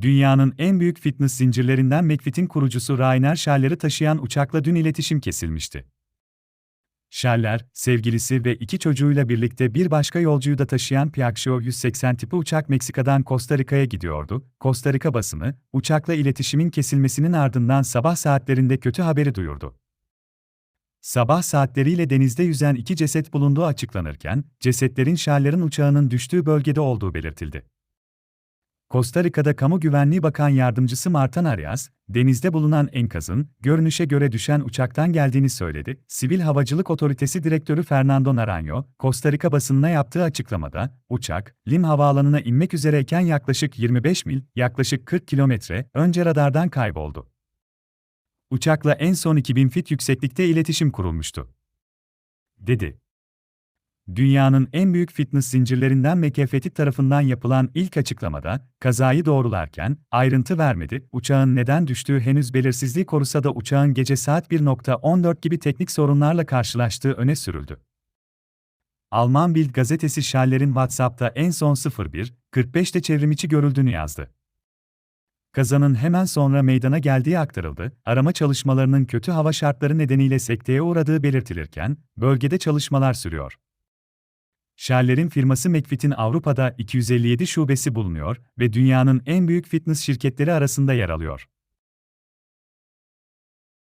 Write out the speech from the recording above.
Dünyanın en büyük fitness zincirlerinden McFit'in kurucusu Rainer Schaller'i taşıyan uçakla dün iletişim kesilmişti. Schaller, sevgilisi ve iki çocuğuyla birlikte bir başka yolcuyu da taşıyan Piaggio 180 tipi uçak Meksika'dan Costa Rica'ya gidiyordu. Costa Rica basını, uçakla iletişimin kesilmesinin ardından sabah saatlerinde kötü haberi duyurdu. Sabah saatleriyle denizde yüzen iki ceset bulunduğu açıklanırken, cesetlerin Schaller'in uçağının düştüğü bölgede olduğu belirtildi. Costa Rica'da Kamu Güvenliği Bakan Yardımcısı Martan Arias, denizde bulunan enkazın, görünüşe göre düşen uçaktan geldiğini söyledi. Sivil Havacılık Otoritesi Direktörü Fernando Naranjo, Costa Rica basınına yaptığı açıklamada, uçak, Lim Havaalanı'na inmek üzereyken yaklaşık 25 mil, yaklaşık 40 kilometre önce radardan kayboldu. Uçakla en son 2000 fit yükseklikte iletişim kurulmuştu. Dedi. Dünyanın en büyük fitness zincirlerinden McAfee tarafından yapılan ilk açıklamada, kazayı doğrularken, ayrıntı vermedi, uçağın neden düştüğü henüz belirsizliği korusa da uçağın gece saat 1.14 gibi teknik sorunlarla karşılaştığı öne sürüldü. Alman Bild gazetesi Schaller'in WhatsApp'ta en son 01.45'te çevrimiçi görüldüğünü yazdı. Kazanın hemen sonra meydana geldiği aktarıldı, arama çalışmalarının kötü hava şartları nedeniyle sekteye uğradığı belirtilirken, bölgede çalışmalar sürüyor. Schaller'in firması McFit'in Avrupa'da 257 şubesi bulunuyor ve dünyanın en büyük fitness şirketleri arasında yer alıyor.